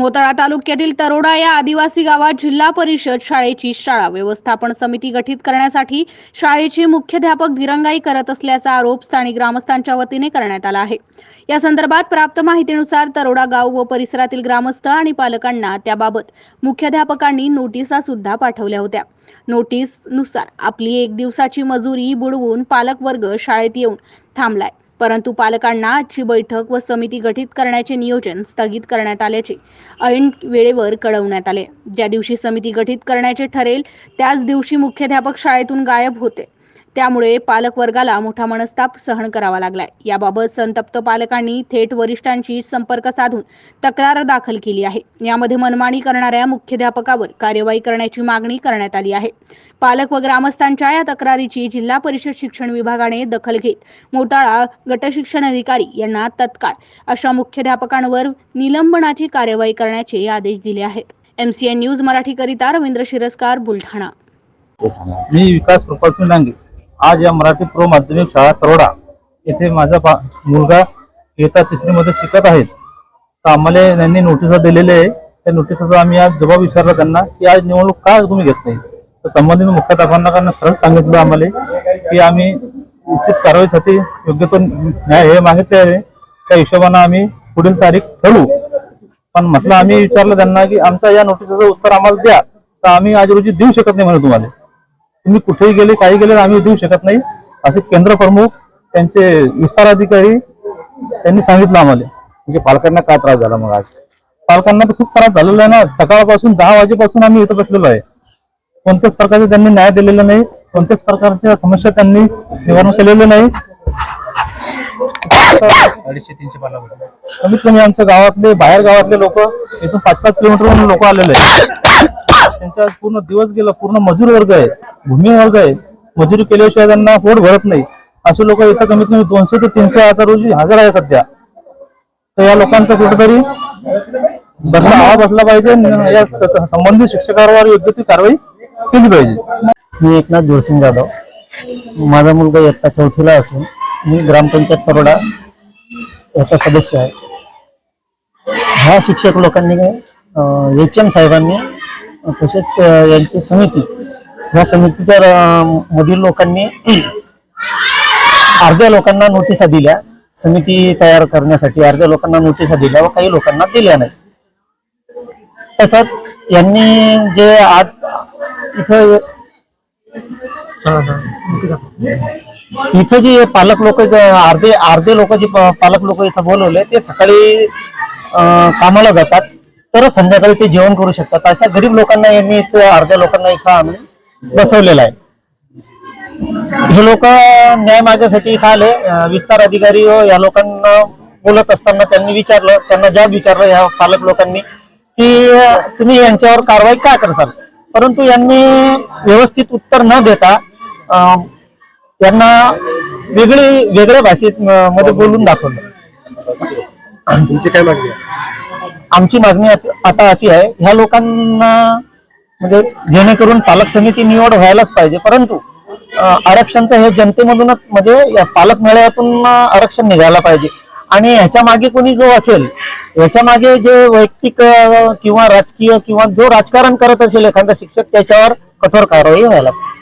मोताळा तालुक्यातील तरोडा या आदिवासी गावात जिल्हा परिषद शाळेची शाळा व्यवस्थापन समिती गठीत करण्यासाठी शाळेचे मुख्याध्यापक दिरंगाई करत असल्याचा आरोप स्थानिक ग्रामस्थांच्या वतीने करण्यात आला आहे. या संदर्भात प्राप्त माहितीनुसार तरोडा गाव व परिसरातील ग्रामस्थ आणि पालकांना त्याबाबत मुख्याध्यापकांनी नोटिसा सुद्धा पाठवल्या होत्या. नोटीसनुसार आपली एक दिवसाची मजुरी बुडवून पालक वर्ग शाळेत येऊन थांबलाय. परंतु पालकांना आजची बैठक व समिती गठीत करण्याचे नियोजन स्थगित करण्यात आल्याचे ऐन वेळेवर कळवण्यात आले. ज्या दिवशी समिती गठीत करण्याचे ठरेल त्याच दिवशी मुख्याध्यापक शाळेतून गायब होते. त्यामुळे पालक वर्गाला मोठा मनस्ताप सहन करावा लागलाय. याबाबत संतप्त पालकांनी थेट वरिष्ठांशी संपर्क साधून तक्रार दाखल केली आहे. यामध्ये मनमानी करणाऱ्या मुख्याध्यापकावर कार्यवाही करण्याची मागणी करण्यात आली आहे. पालक व ग्रामस्थांच्या या तक्रारीची जिल्हा परिषद शिक्षण विभागाने दखल घेत मोताळा गटशिक्षण अधिकारी यांना तत्काळ अशा मुख्याध्यापकांवर निलंबनाची कार्यवाही करण्याचे आदेश दिले आहेत. एमसीएन न्यूज मराठीकरिता रवींद्र शिरस्कार बुलढाणा. मी विकास कृपालसिंह डांगे आज या मराठी प्रो माध्यमिक शाळा तरोडा येथे माझा मुलगा येता तिसरीमध्ये शिकत आहेत तर आम्हाला त्यांनी नोटिसा दिलेल्या आहे. त्या नोटिसाचा आम्ही आज जबाब विचारला त्यांना की आज निवडणूक का तुम्ही घेत नाही? तर संबंधित मुख्याध्यापकांना त्यांना सरळ सांगितलं आम्हाला की आम्ही उचित कारवाईसाठी योग्य तो न्याय हे मागितले आहे. त्या हिशोबानं आम्ही पुढील तारीख ठरवू. पण म्हटलं आम्ही विचारलं त्यांना की आमचा या नोटिसाचं उत्तर आम्हाला द्या. तर आम्ही आज रोजी देऊ शकत नाही म्हणे तुम्हाला. तुम्ही कुठेही गेले काही गेले आम्ही देऊ शकत नाही. असे केंद्र प्रमुख त्यांचे विस्तार अधिकारी त्यांनी सांगितलं आम्हाला. म्हणजे पालकांना काय त्रास झाला मग आज? पालकांना तर खूप त्रास झालेला आहे ना. सकाळपासून दहा वाजेपासून आम्ही इथं बसलेलो आहे. कोणत्याच प्रकारचे त्यांनी न्याय दिलेला नाही. कोणत्याच प्रकारच्या समस्या त्यांनी निवारण केलेलं नाही. अडीचशे तीनशे पालक कमीत कमी आमच्या गावातले बाहेर गावातले लोक इथून पाच पाच किलोमीटरवरून लोक आलेले आहेत. त्यांचा आज पूर्ण दिवस गेला पूर्ण मजूर वर्ग आहे भूमी वर्ग आहे. मजुरी केल्याशिवाय त्यांना पोट भरत नाही. असे लोक इथं कमीत कमी दोनशे ते तीनशे हजार रोजी हजर आहे सध्या. तर या लोकांचा कुठेतरी बसला आवाज असला पाहिजे या संबंधित शिक्षकावर योग्य ती कारवाई केली पाहिजे. मी एकनाथ जोरसिंग जाधव. माझा मुलगा इयत्ता चौथीला असून मी ग्रामपंचायत तरोडा याचा सदस्य आहे. ह्या शिक्षक लोकांनी एच एम साहेबांनी तसेच यांची समिती. या समितीच्या मधील लोकांनी अर्ध्या लोकांना नोटिसा दिल्या. समिती तयार करण्यासाठी अर्ध्या लोकांना नोटिसा दिल्या व काही लोकांना दिल्या नाही. तसंच यांनी जे आज इथं इथं जे पालक लोक अर्धे अर्धे लोक जे पालक लोक इथं बोलवले ते सकाळी कामाला जातात. तर संध्याकाळी ते जेवण करू शकतात. अशा गरीब लोकांना यांनी इथं अर्ध्या लोकांना इथं आम्ही बसवलेला आहे. हे लोक न्याय मागण्यासाठी इथं आले. विस्तार अधिकारी व या लोकांना बोलत असताना त्यांनी विचारलं त्यांना जाब विचारलं या पालक लोकांनी की तुम्ही यांच्यावर कारवाई का करसाल? परंतु यांनी व्यवस्थित उत्तर न देता यांना वेगळी वेगळ्या भाषेत मध्ये बोलून दाखवलं. तुमची काय मागणी आमची मागणी आता अशी आहे ह्या लोकांना म्हणजे जेणेकरून पालक समिती निवड व्हायलाच पाहिजे. परंतु आरक्षणचं हे जनतेमधूनच म्हणजे पालक मेळ्यातून आरक्षण निघायला पाहिजे. आणि ह्याच्या मागे कोणी जो असेल याच्या मागे जे वैयक्तिक किंवा राजकीय किंवा जो राजकारण करत असेल एखादा शिक्षक त्याच्यावर कठोर कारवाई व्हायला पाहिजे.